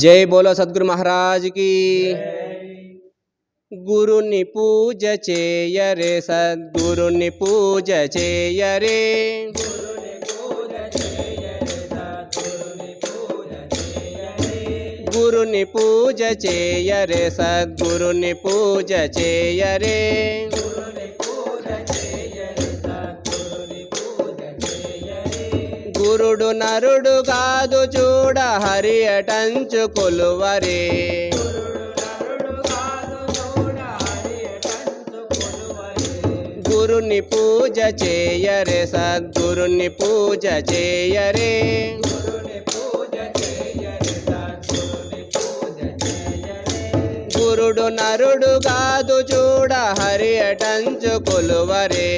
జై బోలో సద్గురు మహారాజ్కి గురుని పూజ చేయరే సద్గురుని పూజ చేయరే గురుని పూజ చేయరే సద్గురుని పూజ చేయరే గురుడు నరుడు కాదు చూడ హరి అటంచు కొలువరే. గురుని పూజ చేయరే సద్గురుని పూజ చేయరే. గురుడు నరుడు కాదు చూడ హరి అటంచు కొలువరే.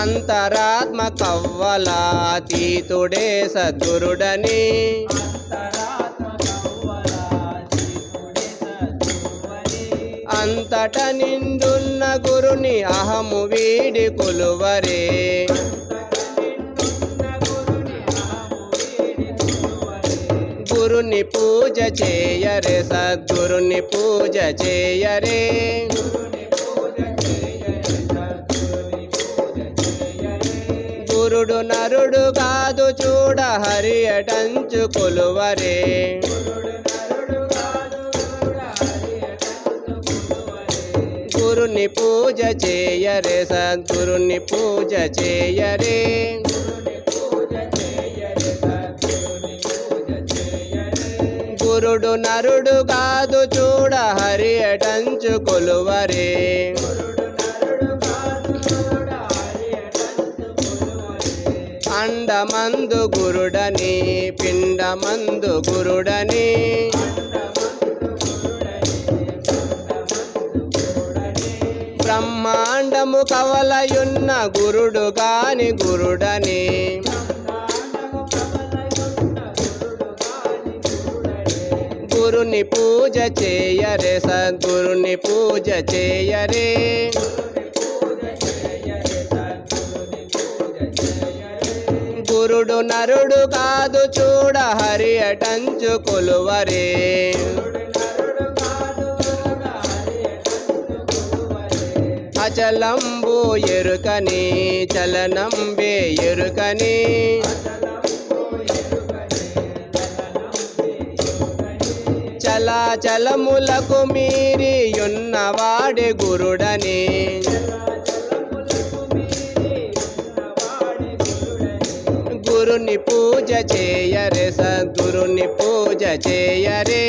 అంతరాత్మ కవ్వలాతీతుడే సద్గురుడని. అంతట నిండున్న గురుని అహము వీడి కొలువరే. గురుని పూజ చేయరే సద్గురుని పూజ చేయరే. గురుడు నరుడు కాదు చూడ హరి అటంచు కొలువరే. గురుని పూజ చేయరే సద్గురుని పూజ చేయరే. గురుడు నరుడు కాదు చూడ హరి అటంచు కొలువరే. అండమందు గురుడని పిండమందు గురుడని. బ్రహ్మాండము కవలయున్న గురుడు కాని గురుడని. గురుని పూజ చేయరే సద్గురుని పూజ చేయరే. నరుడు నరుడు కాదు చూడ హరి అటంచు కొలువరే. అచలంబు ఎరుకని చలనంబే ఎరుకని. చలాచలములకు మీరి ఉన్నవాడే గురుడని. గురుని పూజ చేయరే సద్గురుని పూజ చేయరే.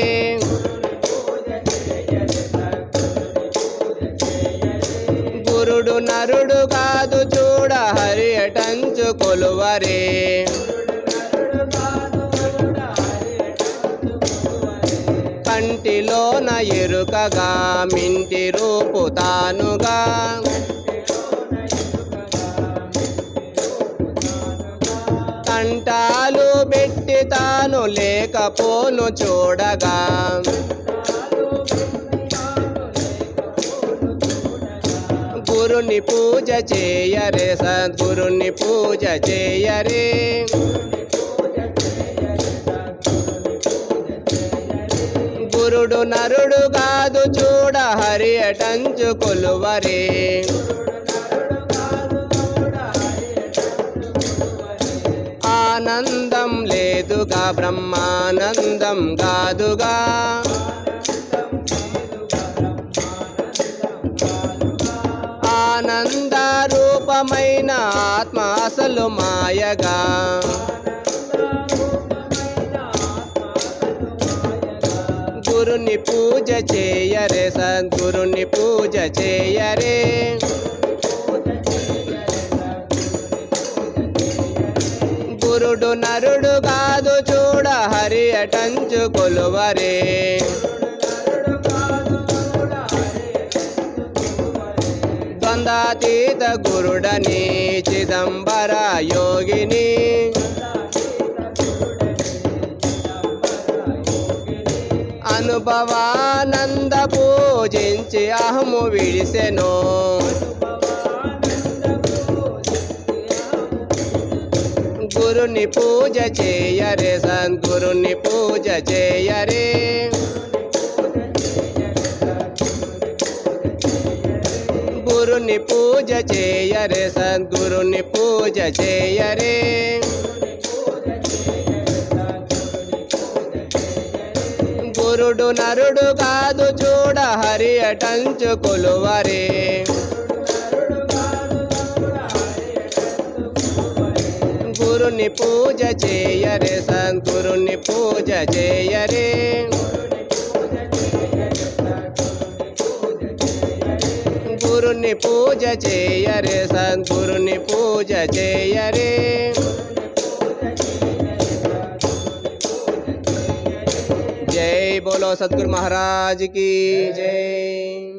గురుడు నరుడు కాదు చూడ హరి అటంచు కొలువరే. కంటిలోన ఎరుకగా మింటి రూపు తానుగా. లేకపోను చూడగా. గురుని పూజ చేయరే సద్గురుని పూజ చేయరే. గురుడు నరుడు కాదు చూడ హరి అటంచు కొలువరే. ఆనందం లేదుగా బ్రహ్మానందం కాదుగా. ఆనంద రూపమైన ఆత్మ అసలు మాయగా. గురుని పూజ చేయరే సద్గురుని పూజ చేయరే. గురుడు నరుడు కాదు చూడ హరి అటంచు కొలువరే ద్వందాతీత గురుడని చిదంబర యోగిని అనుభవానంద పూజించి అహము విడిసెను గురుని పూజ చేయరే సద్గురుని పూజ చేయరే. గురుని పూజ చేయరే సద్గురుని పూజ చేయరే. గురుడు నరుడు కాదు చూడ హరి అటంచు కొలువరే. గురుని పూజ చేయరే సద్గురుని పూజ చేయరే గురుని పూజ చేయరే సద్గురుని పూజ చేయరే జై బోలో సద్గురు మహారాజ్కి జై